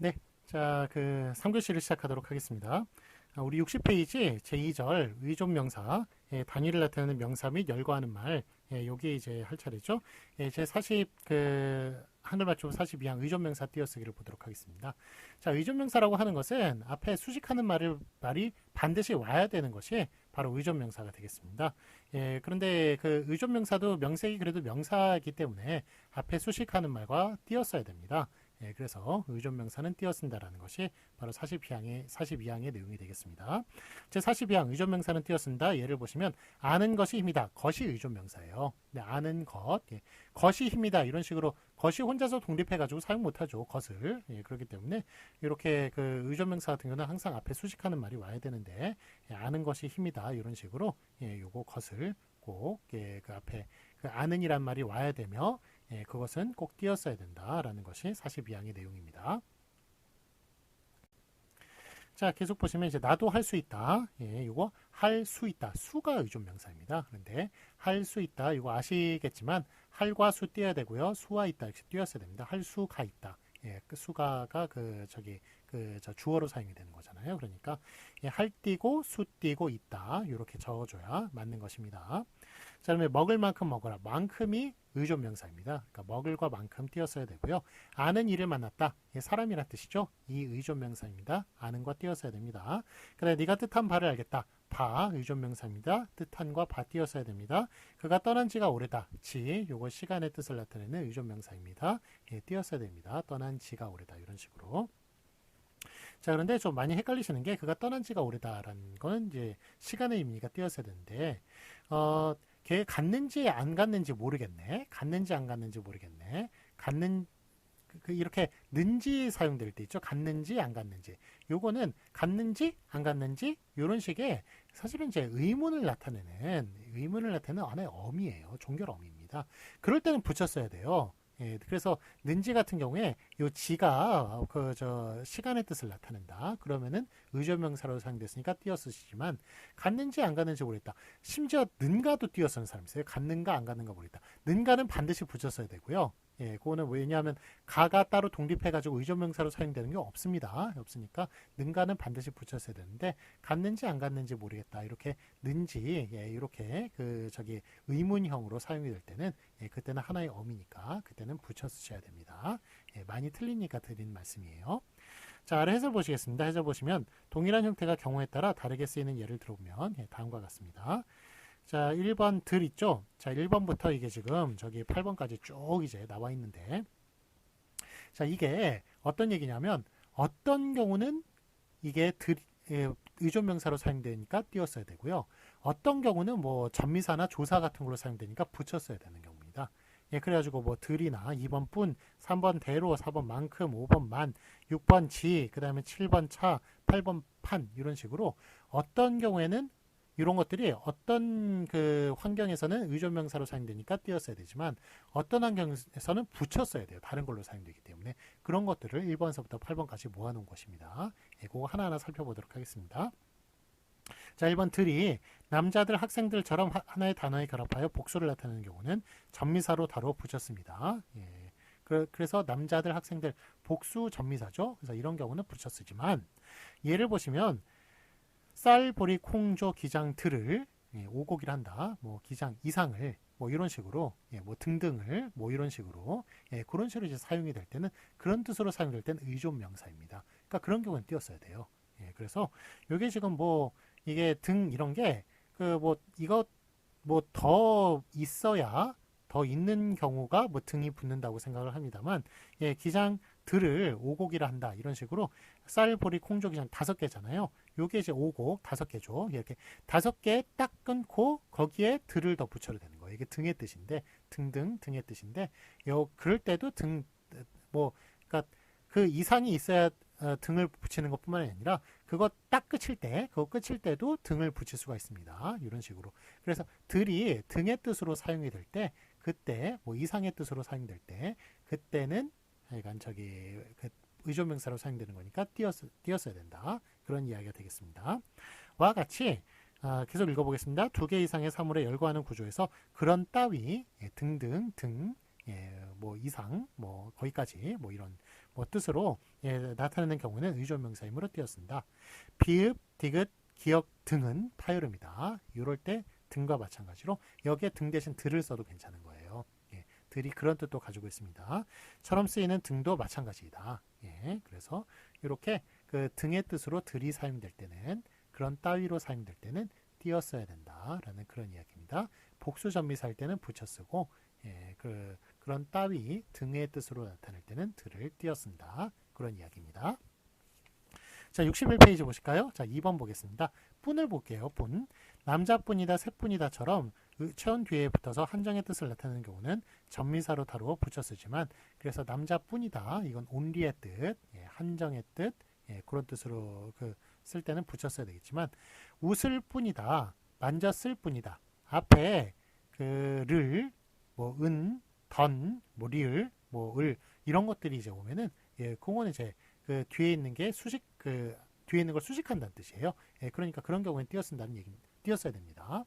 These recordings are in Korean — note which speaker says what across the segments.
Speaker 1: 네, 자, 그 3교시를 시작하도록 하겠습니다. 아, 우리 60페이지 제2절 의존 명사, 예, 단위를 나타내는 명사 및 열거하는 말, 예, 요게 이제 할 차례죠. 예, 제 40, 그, 하늘 맞추고 42항 의존 명사 띄어쓰기를 보도록 하겠습니다. 자, 의존 명사라고 하는 것은 앞에 수식하는 말을, 말이 반드시 와야 되는 것이 바로 의존 명사가 되겠습니다. 예, 그런데 그 의존 명사도 명색이 그래도 명사이기 때문에 앞에 수식하는 말과 띄었어야 됩니다. 예, 그래서 의존 명사는 띄어쓴다라는 것이 바로 42항의 42항의 내용이 되겠습니다. 제 42항 의존 명사는 띄어쓴다. 예를 보시면 아는 것이 힘이다. 것이 의존 명사예요. 네, 아는 것, 예, 것이 힘이다. 이런 식으로 것이 혼자서 독립해가지고 사용 못하죠. 것을 예, 그렇기 때문에 이렇게 그 의존 명사 같은 경우는 항상 앞에 수식하는 말이 와야 되는데 예, 아는 것이 힘이다. 이런 식으로 예, 요거 것을 꼭 예, 그 앞에 그 아는이란 말이 와야 되며 예, 그것은 꼭 띄었어야 된다라는 것이 42항의 내용입니다. 자, 계속 보시면 이제 나도 할 수 있다. 예, 이거 할 수 있다. 수가 의존 명사입니다. 그런데 할 수 있다. 이거 아시겠지만 할과 수 띄어야 되고요. 수와 있다 이렇게 띄었어야 됩니다. 할 수가 있다. 예, 그 수가가 그 저기 그 저 주어로 사용이 되는 거잖아요. 그러니까 예, 할 띄고 수 띄고 있다. 이렇게 적어줘야 맞는 것입니다. 자, 그러면 먹을 만큼 먹어라. 만큼이 의존 명사입니다. 그러니까 먹을과 만큼 띄었어야 되고요. 아는 이를 만났다. 예, 사람이란 뜻이죠. 이 의존 명사입니다. 아는과 띄었어야 됩니다. 그래 네가 뜻한 바를 알겠다. 바 의존 명사입니다. 뜻한과 바 띄었어야 됩니다. 그가 떠난 지가 오래다. 지 요거 시간의 뜻을 나타내는 의존 명사입니다. 예, 띄었어야 됩니다. 떠난 지가 오래다. 이런 식으로. 자, 그런데 좀 많이 헷갈리시는 게 그가 떠난 지가 오래다라는 거는 이제 시간의 의미가 띄었어야 되는데 어, 걔 갔는지 안 갔는지 모르겠네. 갔는지 안 갔는지 모르겠네. 갔는 그 이렇게 는지 사용될 때 있죠. 갔는지 안 갔는지. 요거는 갔는지 안 갔는지 요런 식의 사실은 이제 의문을 나타내는 의문을 나타내는 하나의 어미예요. 종결 어미입니다. 그럴 때는 붙였어야 돼요. 예, 그래서 는지 같은 경우에 요 지가 그 저 시간의 뜻을 나타낸다. 그러면은 의조명사로 사용됐으니까 띄어 쓰시지만 갔는지 안 갔는지 모르겠다. 심지어 는가도 띄어 쓰는 사람이 있어요. 갔는가 안 갔는가 모르겠다. 는가는 반드시 붙였어야 되고요. 예, 그거는 왜냐하면 가가 따로 독립해가지고 의존명사로 사용되는 게 없습니다. 없으니까 능가는 반드시 붙였어야 되는데 갔는지 안 갔는지 모르겠다. 이렇게 는지 예, 이렇게 그 저기 의문형으로 사용이 될 때는 예, 그때는 하나의 어미니까 그때는 붙여 쓰셔야 됩니다. 예, 많이 틀리니까 드린 말씀이에요. 자, 아래 해설 보시겠습니다. 해설 보시면 동일한 형태가 경우에 따라 다르게 쓰이는 예를 들어보면 예, 다음과 같습니다. 자, 1번 들 있죠? 자, 1번부터 이게 지금 저기 8번까지 쭉 이제 나와 있는데 자, 이게 어떤 얘기냐면 어떤 경우는 이게 들 예, 의존 명사로 사용되니까 띄었어야 되고요. 어떤 경우는 뭐 전미사나 조사 같은 걸로 사용되니까 붙였어야 되는 경우입니다. 예, 그래가지고 뭐 들이나 2번 뿐, 3번 대로, 4번 만큼, 5번 만, 6번 지, 그 다음에 7번 차, 8번 판 이런 식으로 어떤 경우에는 이런 것들이 어떤 그 환경에서는 의존명사로 사용되니까 띄었어야 되지만 어떤 환경에서는 붙였어야 돼요. 다른 걸로 사용되기 때문에 그런 것들을 1번서부터 8번까지 모아놓은 것입니다. 예, 그거 하나하나 살펴보도록 하겠습니다. 자, 1번 들이 남자들 학생들처럼 하 나의 단어에 결합하여 복수를 나타내는 경우는 전미사로 다루 붙였습니다. 예. 그래서 남자들 학생들 복수 전미사죠. 그래서 이런 경우는 붙여 쓰지만 예를 보시면 쌀, 보리, 콩조, 기장, 들을 예, 오곡이라 한다. 뭐 기장 이상을 뭐 이런 식으로 예, 뭐 등등을 뭐 이런 식으로 예, 그런 식으로 이제 사용이 될 때는 그런 뜻으로 사용될 때는 의존 명사입니다. 그러니까 그런 경우는 띄었어야 돼요. 예, 그래서 이게 지금 뭐 이게 등 이런 게 그 뭐 이거 뭐더 있어야 더 있는 경우가 뭐 등이 붙는다고 생각을 합니다만 예, 기장 들을 오곡이라 한다 이런 식으로 쌀, 보리, 콩조 기장 다섯 개잖아요. 요게 이제 오곡 다섯 개죠. 이렇게 다섯 개 딱 끊고 거기에 들을 더 붙여도 되는 거예요. 이게 등의 뜻인데 등등 등의 뜻인데 요 그럴 때도 등 뭐 그러니까 그 이상이 있어야 어, 등을 붙이는 것뿐만 아니라 그거 딱 끝일 때 그거 끝일 때도 등을 붙일 수가 있습니다. 이런 식으로 그래서 들이 등의 뜻으로 사용이 될 때 그때 뭐 이상의 뜻으로 사용될 때 그때는 하여간 저기 그 의존명사로 사용되는 거니까 띄었, 띄었어야 된다. 그런 이야기가 되겠습니다. 와 같이 아, 계속 읽어보겠습니다. 두 개 이상의 사물에 열거하는 구조에서 그런 따위 예, 등등 등 예, 뭐 이상, 뭐 거기까지 뭐 이런 뭐 뜻으로 예, 나타내는 경우는 의존명사이므로 띄었습니다. 비읍, 디귿, 기역 등은 파열음이다. 이럴 때 등과 마찬가지로 여기에 등 대신 들을 써도 괜찮은 거예요. 예, 들이 그런 뜻도 가지고 있습니다. 처럼 쓰이는 등도 마찬가지이다. 예, 그래서 이렇게 그 등의 뜻으로 들이 사용될 때는 그런 따위로 사용될 때는 띄었어야 된다라는 그런 이야기입니다. 복수 전미사일 때는 붙여 쓰고 예, 그 그런 따위 등의 뜻으로 나타낼 때는 들을 띄었습니다. 그런 이야기입니다. 자, 61페이지 보실까요? 자, 2번 보겠습니다. 뿐을 볼게요. 뿐. 남자뿐이다, 새뿐이다처럼 체온 뒤에 붙어서 한정의 뜻을 나타내는 경우는 전미사로 다루어 붙여 쓰지만 그래서 남자뿐이다. 이건 only의 뜻, 예, 한정의 뜻, 예, 그런 뜻으로 그 쓸 때는 붙여 써야 되겠지만 웃을 뿐이다, 만졌을 뿐이다. 앞에 그를 뭐 은, 던, 뭐 리을, 뭐을 이런 것들이 이제 오면은 예, 그거는 이제 그 뒤에 있는 게 수식 그 뒤에 있는 걸 수식한다는 뜻이에요. 예, 그러니까 그런 경우엔 띄어쓴다는 얘기 띄었어야 됩니다.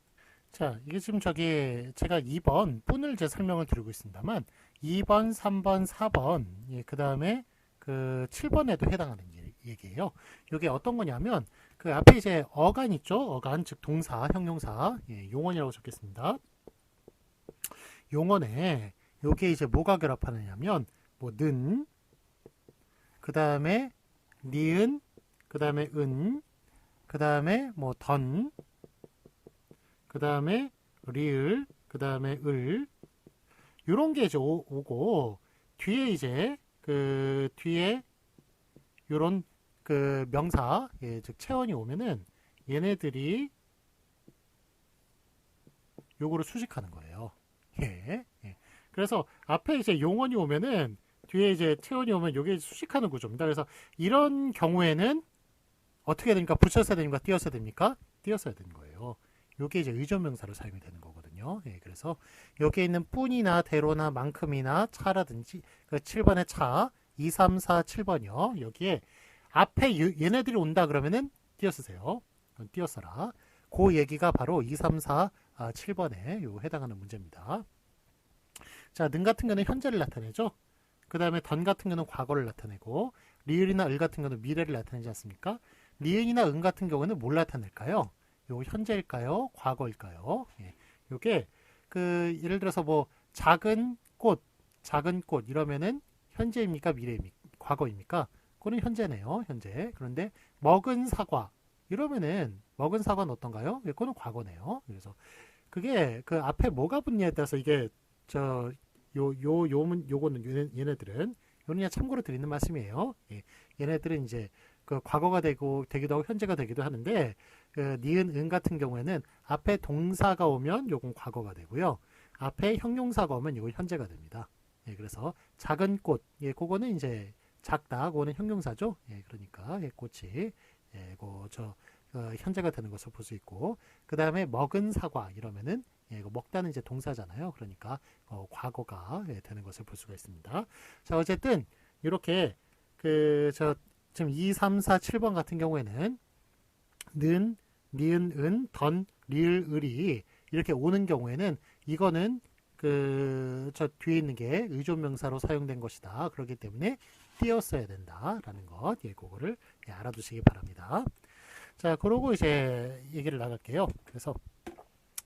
Speaker 1: 자, 이게 지금 저기 제가 2번 뿐을 제 설명을 드리고 있습니다만 2번, 3번, 4번, 예, 그 다음에 그 7번에도 해당하는 얘기예요. 이게 어떤 거냐면 그 앞에 이제 어간 있죠? 어간 즉 동사, 형용사, 예, 용언이라고 적겠습니다. 용언에 요게 이제 뭐가 결합하느냐면 뭐 는, 그 다음에 니은, 그 다음에 은, 그 다음에 뭐 던, 그 다음에 리을, 그 다음에 을, 요런 게 이제 오, 고 뒤에 이제 그 뒤에 요런 그 명사, 예, 즉 체원이 오면은 얘네들이 요거를 수식하는 거예요. 예, 예. 그래서 앞에 이제 용언이 오면은 뒤에 이제 체온이 오면 이게 수식하는 구조입니다. 그래서 이런 경우에는 어떻게 됩니까? 붙였어야 됩니까? 띄었어야 됩니까? 띄었어야 되는 거예요. 이게 이제 의존명사로 사용이 되는 거거든요. 예, 그래서 여기에 있는 뿐이나 대로나 만큼이나 차라든지 그 7번의 차, 2, 3, 4, 7번이요. 여기에 앞에 얘네들이 온다 그러면은 띄어쓰세요. 띄어써라. 그 얘기가 바로 2, 3, 4, 7번에 요 해당하는 문제입니다. 자, 능 같은 경우는 현재를 나타내죠. 그 다음에 던 같은 경우는 과거를 나타내고 리을이나 을 같은 경우는 미래를 나타내지 않습니까? 리은이나 은 같은 경우는 뭘 나타낼까요? 요 현재일까요? 과거일까요? 예. 요게 그 예를 들어서 뭐 작은 꽃, 작은 꽃 이러면은 현재입니까? 미래입니까? 과거입니까? 그거는 현재네요. 현재. 그런데 먹은 사과 이러면은 먹은 사과는 어떤가요? 예, 그거는 과거네요. 그래서 그게 그 앞에 뭐가 붙냐에 따라서 이게 저 요, 요, 요, 요거는 얘네들은 요는 그냥 참고로 드리는 말씀이에요. 예, 얘네들은 이제 그 과거가 되고 되기도 하고 현재가 되기도 하는데 그 니은 은 같은 경우에는 앞에 동사가 오면 요건 과거가 되고요. 앞에 형용사가 오면 이건 현재가 됩니다. 예, 그래서 작은 꽃, 예, 그거는 이제 작다, 그거는 형용사죠. 예, 그러니까 예, 꽃이 예, 그저 어, 현재가 되는 것을 볼 수 있고 그 다음에 먹은 사과 이러면은 예, 이거 먹다는 이제 동사잖아요. 그러니까 어, 과거가 예, 되는 것을 볼 수가 있습니다. 자, 어쨌든 이렇게 그 저 지금 2, 3, 4, 7번 같은 경우에는 는, 니은, 은, 던, 리을, 을이 이렇게 오는 경우에는 이거는 그 저 뒤에 있는 게 의존명사로 사용된 것이다. 그렇기 때문에 띄었어야 된다라는 것, 예, 그거를 예, 알아두시기 바랍니다. 자, 그러고 이제 얘기를 나갈게요. 그래서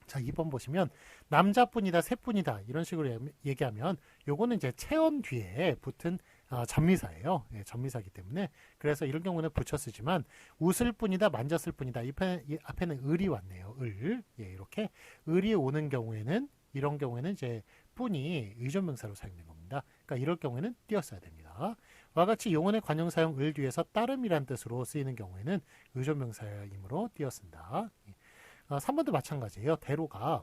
Speaker 1: 자, 2번 보시면 남자뿐이다, 새뿐이다 이런 식으로 얘기하면 요거는 이제 체온 뒤에 붙은 어, 전미사예요. 예, 전미사기 때문에 그래서 이런 경우는 붙여 쓰지만 웃을 뿐이다, 만졌을 뿐이다. 이, 편, 이 앞에는 을이 왔네요. 을. 예, 이렇게 을이 오는 경우에는 이런 경우에는 이제 뿐이 의존명사로 사용된 겁니다. 그러니까 이럴 경우에는 띄었어야 됩니다. 와 같이 용언의 관용 사용 을 뒤에서 따름이란 뜻으로 쓰이는 경우에는 의존명사이므로 띄었습니다. 예. 어, 3번도 마찬가지예요. 대로가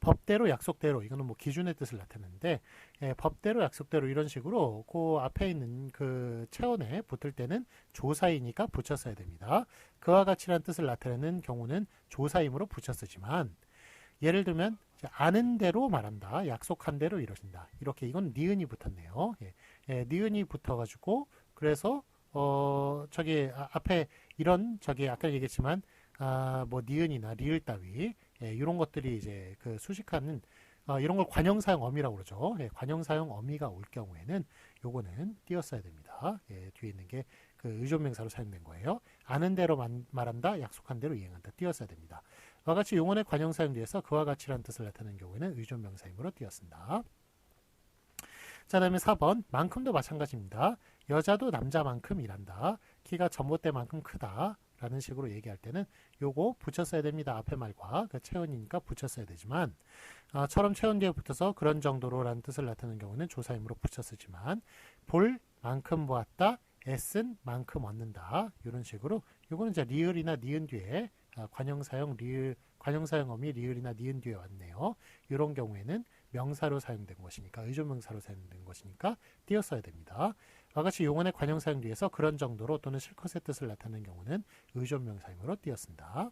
Speaker 1: 법대로 약속대로 이거는 뭐 기준의 뜻을 나타내는데 예, 법대로 약속대로 이런 식으로 그 앞에 있는 그 체온에 붙을 때는 조사이니까 붙였어야 됩니다. 그와 같이란 뜻을 나타내는 경우는 조사임으로 붙였으지만 예를 들면 아는 대로 말한다. 약속한 대로 이러신다. 이렇게 이건 니은이 붙었네요. 예, 예, 니은이 붙어가지고 그래서 어 저기 아, 앞에 이런 저기 아까 얘기했지만 아, 뭐 니은이나 리을 따위 예, 이런 것들이 이제 그 수식하는 어, 이런 걸 관형사용 어미라고 그러죠. 예, 관형사용 어미가 올 경우에는 요거는 띄었어야 됩니다. 예, 뒤에 있는 게 그 의존명사로 사용된 거예요. 아는 대로 만, 말한다, 약속한 대로 이행한다 띄었어야 됩니다. 와 같이 용언의 관형사용 뒤에서 그와 같이라는 뜻을 나타내는 경우에는 의존명사이므로 띄었습니다. 자, 다음에 4번 만큼도 마찬가지입니다. 여자도 남자만큼 일한다. 키가 전봇대만큼 크다. 라는 식으로 얘기할 때는 요거 붙였어야 됩니다. 앞에 말과 그 체온이니까 붙였어야 되지만 아, 처럼 체온 뒤에 붙어서 그런 정도로 라는 뜻을 나타내는 경우는 조사임으로 붙였으지만 볼 만큼 보았다. 애쓴 만큼 얻는다. 이런 식으로 요거는 이제 리을이나 니은 뒤에 아, 관형사용 리을 관형사용어미 리을이나 니은 뒤에 왔네요. 이런 경우에는 명사로 사용된 것이니까 의존명사로 사용된 것이니까 띄었어야 됩니다. 와 같이 용언의 관형사용 뒤에서 그런 정도로 또는 실컷의 뜻을 나타내는 경우는 의존명사용으로 띄었습니다.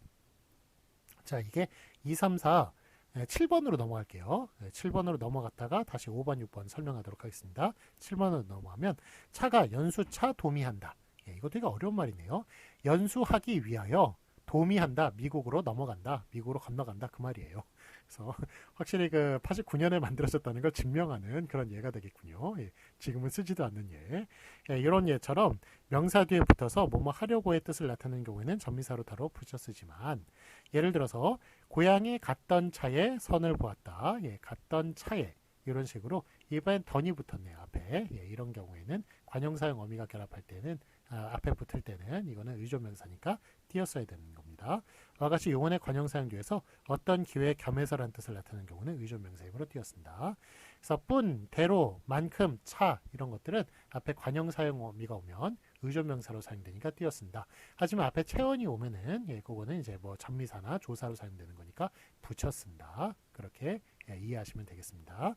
Speaker 1: 자, 이게 2, 3, 4, 7번으로 넘어갈게요. 7번으로 넘어갔다가 다시 5번, 6번 설명하도록 하겠습니다. 7번으로 넘어가면 차가 연수차 도미한다. 예, 이거 되게 어려운 말이네요. 연수하기 위하여 도미한다. 미국으로 넘어간다. 미국으로 건너간다. 그 말이에요. 그래서 확실히 그 89년에 만들어졌다는 걸 증명하는 그런 예가 되겠군요. 예, 지금은 쓰지도 않는 예. 예. 이런 예처럼 명사 뒤에 붙어서 뭐뭐 하려고의 뜻을 나타내는 경우에는 전미사로 다로 붙여 쓰지만 예를 들어서 고향에 갔던 차에 선을 보았다. 예, 갔던 차에 이런 식으로 이번엔 던이 붙었네요. 앞에 예, 이런 경우에는 관용사용 어미가 결합할 때는 아, 앞에 붙을 때는 이거는 의존명사니까 띄었어야 되는 겁니다. 와 같이 용언의 관형사용 뒤에서 어떤 기회에 겸해서란 뜻을 나타내는 경우는 의존명사임으로 띄었습니다. 그래서 뿐, 대로, 만큼, 차 이런 것들은 앞에 관형사용어미가 오면 의존명사로 사용되니까 띄었습니다. 하지만 앞에 체원이 오면은 예, 그거는 이제 뭐 전미사나 조사로 사용되는 거니까 붙였습니다. 그렇게 예, 이해하시면 되겠습니다.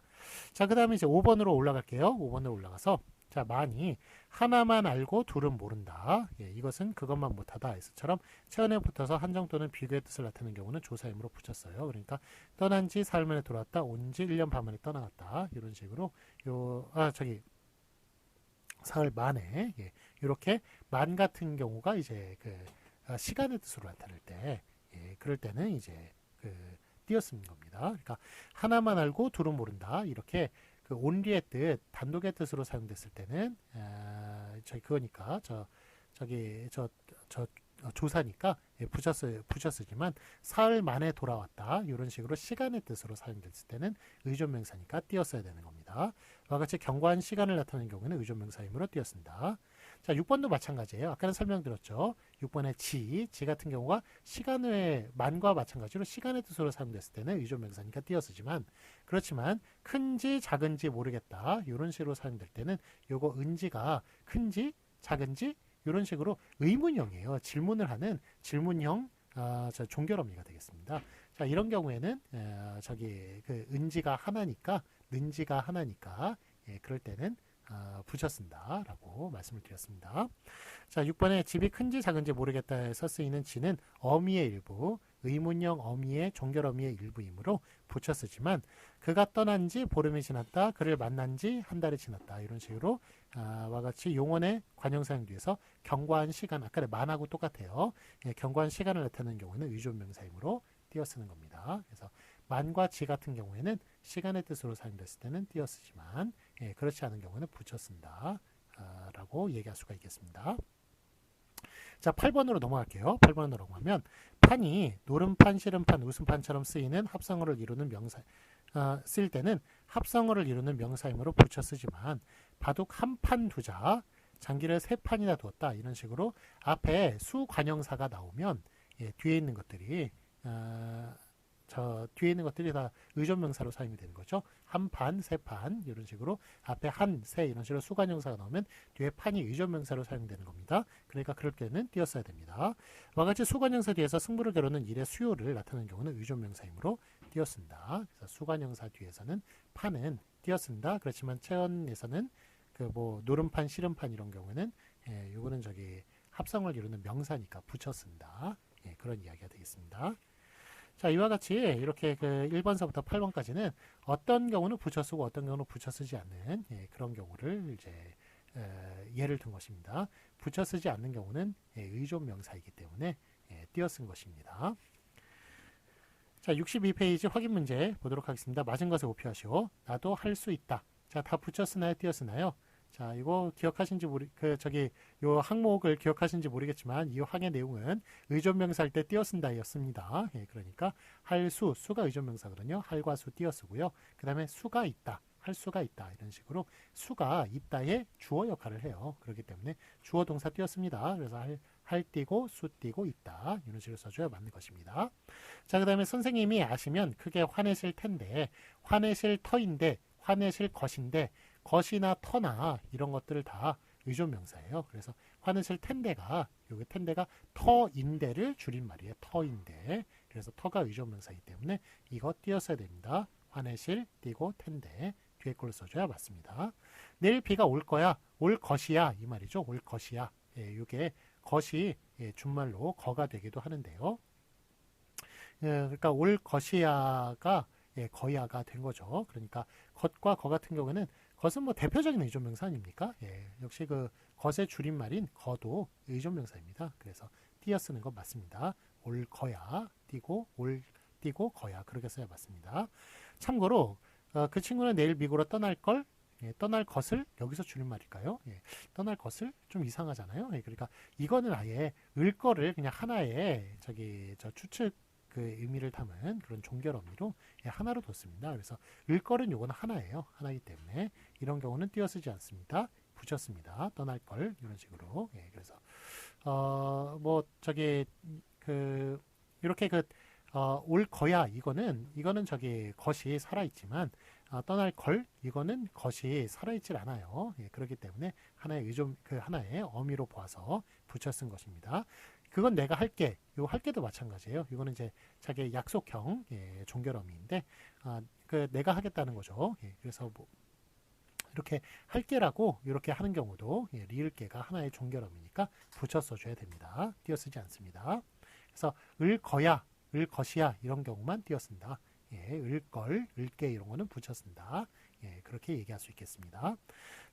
Speaker 1: 자, 그 다음에 이제 5번으로 올라갈게요. 5번으로 올라가서 자, 많이 하나만 알고 둘은 모른다. 예, 이것은 그것만 못하다. 에서처럼 체온에 붙어서 한정 또는 비교의 뜻을 나타내는 경우는 조사임으로 붙였어요. 그러니까 떠난 지 사흘 만에 돌아왔다. 온 지 1년 반 만에 떠나갔다. 이런 식으로 요, 아, 저기, 사흘 만에, 예, 이렇게 만 같은 경우가 이제 그 아, 시간의 뜻으로 나타낼 때, 예, 그럴 때는 이제 그 띄었습니다. 그러니까 하나만 알고 둘은 모른다. 이렇게 그 온리의 뜻, 단독의 뜻으로 사용됐을 때는 아, 저희 그거니까 저 저기 저 저 조사니까 예, 부셔스 부셔스지만 사흘 만에 돌아왔다 이런 식으로 시간의 뜻으로 사용됐을 때는 의존명사니까 띄었어야 되는 겁니다. 와 같이 경과한 시간을 나타내는 경우는 의존명사이므로 띄었습니다. 자, 6번도 마찬가지예요. 아까는 설명드렸죠. 6번의 지, 지 같은 경우가 시간의 만과 마찬가지로 시간의 뜻으로 사용됐을 때는 의존명사니까 띄어쓰지만 그렇지만 큰지 작은지 모르겠다. 이런 식으로 사용될 때는 요거 은지가 큰지 작은지 이런 식으로 의문형이에요. 질문을 하는 질문형 아, 저 종결어미가 되겠습니다. 자, 이런 경우에는 에, 저기 그 은지가 하나니까 는지가 하나니까 예, 그럴 때는 어, 붙였습니다. 라고 말씀을 드렸습니다. 자, 6번에 집이 큰지 작은지 모르겠다에서 쓰이는 지는 어미의 일부, 의문형 어미의 종결 어미의 일부이므로 붙였으지만 그가 떠난 지 보름이 지났다, 그를 만난 지 한 달이 지났다 이런 식으로 아, 와 같이 용언의 관형사용 뒤에서 경과한 시간, 아까 만하고 똑같아요. 예, 경과한 시간을 나타내는 경우는 의존명사이므로 띄어 쓰는 겁니다. 그래서 만과 지 같은 경우에는 시간의 뜻으로 사용됐을 때는 띄었지만 예, 그렇지 않은 경우는 붙였습니다. 아, 라고 얘기할 수가 있겠습니다. 자, 8번으로 넘어갈게요. 8번으로 넘어가면 판이 노름판, 실름판, 웃음판처럼 쓰이는 합성어를 이루는 명사 어, 쓸 때는 합성어를 이루는 명사임으로 붙여 쓰지만 바둑 한 판 두자 장기를 세 판이나 두었다 이런 식으로 앞에 수관형사가 나오면 예, 뒤에 있는 것들이 어, 저 뒤에 있는 것들이 다 의존명사로 사용이 되는 거죠. 한 판, 세 판 이런 식으로 앞에 한, 세 이런 식으로 수관형사가 나오면 뒤에 판이 의존명사로 사용되는 겁니다. 그러니까 그럴 때는 띄었어야 됩니다. 와 같이 수관형사 뒤에서 승부를 겨루는 일의 수요를 나타내는 경우는 의존명사이므로 띄었습니다. 그래서 수관형사 뒤에서는 판은 띄었습니다. 그렇지만 체언에서는 그 뭐 노름판, 씨름판 이런 경우는 예, 요거는 저기 합성을 이루는 명사니까 붙였습니다. 예, 그런 이야기가 되겠습니다. 자, 이와 같이 이렇게 그 1번서부터 8번까지는 어떤 경우는 붙여 쓰고 어떤 경우는 붙여 쓰지 않는 예, 그런 경우를 이제 에, 예를 든 것입니다. 붙여 쓰지 않는 경우는 예, 의존 명사이기 때문에 예, 띄어 쓴 것입니다. 자, 62페이지 확인 문제 보도록 하겠습니다. 맞은 것에 오표하시오. 나도 할 수 있다. 자, 다 붙였으나요? 띄었으나요? 자, 이거 기억하신지 모르, 그, 저기, 요 항목을 기억하신지 모르겠지만, 이 항의 내용은 의존명사 할때 띄어쓴다 였습니다. 예, 그러니까, 할 수, 수가 의존명사거든요. 할과 수 띄어쓰고요. 그 다음에 수가 있다. 할 수가 있다. 이런 식으로 수가 있다의 주어 역할을 해요. 그렇기 때문에 주어 동사 띄었습니다. 그래서 할, 할 띄고 수 띄고 있다. 이런 식으로 써줘야 맞는 것입니다. 자, 그 다음에 선생님이 아시면 크게 화내실 텐데, 화내실 터인데, 화내실 것인데, 것이나 터나 이런 것들을 다 의존 명사예요. 그래서 화내실 텐데가 여기 텐데가 터인데를 줄임말이에요. 터인데. 그래서 터가 의존 명사이기 때문에 이거 띄었어야 됩니다. 화내실 띄고 텐데 뒤에 걸로 써줘야 맞습니다. 내일 비가 올 거야. 올 것이야. 이 말이죠. 올 것이야. 예, 이게 것이 예, 준말로 거가 되기도 하는데요. 예, 그러니까 올 것이야가 예, 거야가 된 거죠. 그러니까 것과 거 같은 경우에는 것은 뭐 대표적인 의존 명사 아닙니까? 예, 역시 그 것의 줄임말인 거도 의존 명사입니다. 그래서 띄어 쓰는 건 맞습니다. 올 거야 띄고 올 띄고 거야 그렇게 써야 맞습니다. 참고로 어, 그 친구는 내일 미국으로 떠날 걸 예, 떠날 것을 여기서 줄임말일까요? 예, 떠날 것을 좀 이상하잖아요. 예, 그러니까 이거는 아예 을 거를 그냥 하나의 저기 저 추측 그 의미를 담은 그런 종결 어미로 예, 하나로 뒀습니다. 그래서 을 거는 요거는 하나예요. 하나이기 때문에 이런 경우는 띄어쓰지 않습니다. 붙였습니다. 떠날 걸 이런 식으로. 예, 그래서 어 뭐 저기 그 이렇게 그 어, 올 거야 이거는 이거는 저기 것이 살아 있지만 어, 떠날 걸 이거는 것이 살아 있질 않아요. 예, 그렇기 때문에 하나의 의존 그 하나의 어미로 보아서 붙여 쓴 것입니다. 그건 내가 할게. 요 할게도 마찬가지예요. 이거는 이제 자기의 약속형 예, 종결 어미인데 아, 그 내가 하겠다는 거죠. 예, 그래서 뭐 이렇게 할게라고 이렇게 하는 경우도 예, 리을게가 하나의 종결 어미니까 붙여 써줘야 됩니다. 띄어 쓰지 않습니다. 그래서 을 거야 을 것이야 이런 경우만 띄어 쓴다. 예, 을걸, 을게 이런 거는 붙여 쓴다. 예, 그렇게 얘기할 수 있겠습니다.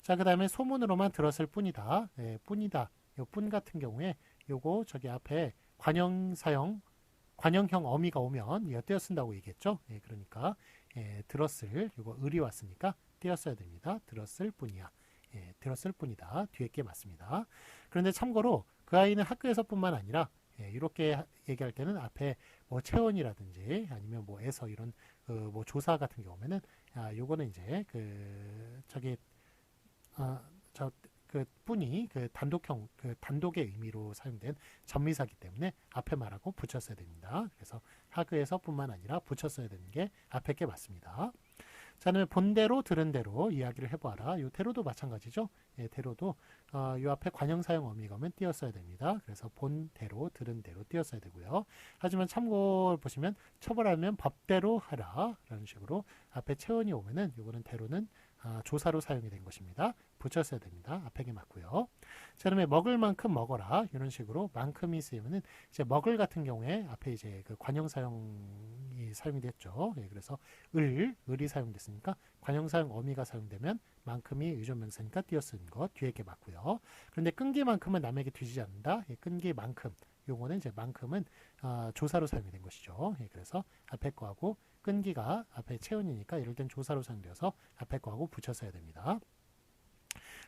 Speaker 1: 자, 그 다음에 소문으로만 들었을 뿐이다. 예, 뿐이다. 요 뿐 같은 경우에 요거 저기 앞에 관형사형, 관형형 어미가 오면 이거 띄어 쓴다고 얘기했죠. 예, 그러니까 예, 들었을 요거 을이 왔으니까 띄었어야 됩니다. 들었을 뿐이야. 예, 들었을 뿐이다. 뒤에 게 맞습니다. 그런데 참고로 그 아이는 학교에서뿐만 아니라 예, 이렇게 얘기할 때는 앞에 뭐 체온이라든지 아니면 뭐 에서 이런 그 뭐 조사 같은 경우면은 아 요거는 이제 그 저기 아저 그 뿐이 그 단독형 그 단독의 의미로 사용된 전미사기 때문에 앞에 말하고 붙였어야 됩니다. 그래서 하그에서뿐만 아니라 붙였어야 되는 게 앞에 게 맞습니다. 자, 그다음에 본대로 들은 대로 이야기를 해보아라. 요 대로도 마찬가지죠. 예, 대로도 어, 요 앞에 관형 사용 어미가면 띄었어야 됩니다. 그래서 본대로 들은 대로 띄었어야 되고요. 하지만 참고를 보시면 처벌하면 법대로 하라 라는 식으로 앞에 체온이 오면은 요거는 대로는 아, 조사로 사용이 된 것입니다. 붙였어야 됩니다. 앞에 게 맞고요. 자, 그다음에 먹을 만큼 먹어라 이런 식으로 만큼이 쓰이면은 이제 먹을 같은 경우에 앞에 이제 그 관형 사용이 사용이 됐죠. 예, 그래서 을 을이 사용됐으니까 관형 사용 어미가 사용되면 만큼이 의존명사니까 띄어쓴 것 뒤에 게 맞고요. 그런데 끈기만큼은 남에게 뒤지지 않는다. 예, 끈기만큼 요거는 이제 만큼은 아, 조사로 사용이 된 것이죠. 예, 그래서 앞에 거하고 끈기가 앞에 체온이니까 이럴 땐 조사로 사용되어서 앞에 거하고 붙였어야 됩니다.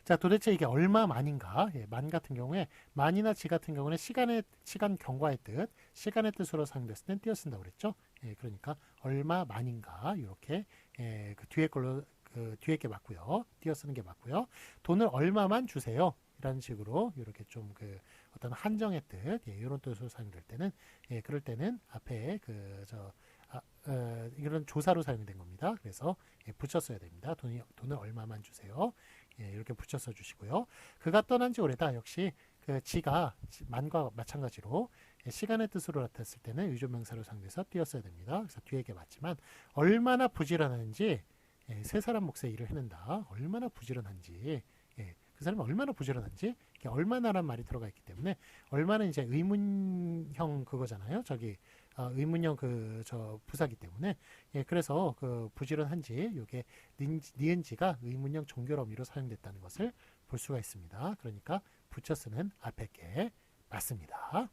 Speaker 1: 자, 도대체 이게 얼마만인가? 예, 만 같은 경우에 만이나 지 같은 경우는 시간의 시간 경과의 뜻, 시간의 뜻으로 사용됐을 땐 띄어쓴다고 그랬죠. 예, 그러니까 얼마만인가 이렇게 예, 그 뒤에 걸로 그 뒤에 게 맞고요. 띄어쓰는 게 맞고요. 돈을 얼마만 주세요. 이런 식으로 이렇게 좀 그 어떤 한정의 뜻 예, 이런 뜻으로 사용될 때는 예, 그럴 때는 앞에 그저 아, 어, 이런 조사로 사용이 된 겁니다. 그래서 예, 붙였어야 됩니다. 돈이 돈을 얼마만 주세요. 예, 이렇게 붙여서 주시고요. 그가 떠난 지 오래다. 역시 그 지가 만과 마찬가지로 예, 시간의 뜻으로 나타났을 때는 의존명사로 상대해서 띄었어야 됩니다. 그래서 뒤에 게 맞지만 얼마나 부지런한지 예, 세 사람 몫의 일을 해낸다. 얼마나 부지런한지 예, 그 사람이 얼마나 부지런한지 얼마나란 말이 들어가 있기 때문에 얼마는 이제 의문형 그거잖아요. 저기 어, 의문형 그 저 부사기 때문에 예, 그래서 그 부지런한지 요게 니은지가 의문형 종결어미로 사용됐다는 것을 볼 수가 있습니다. 그러니까 붙여 쓰는 앞에 게 맞습니다.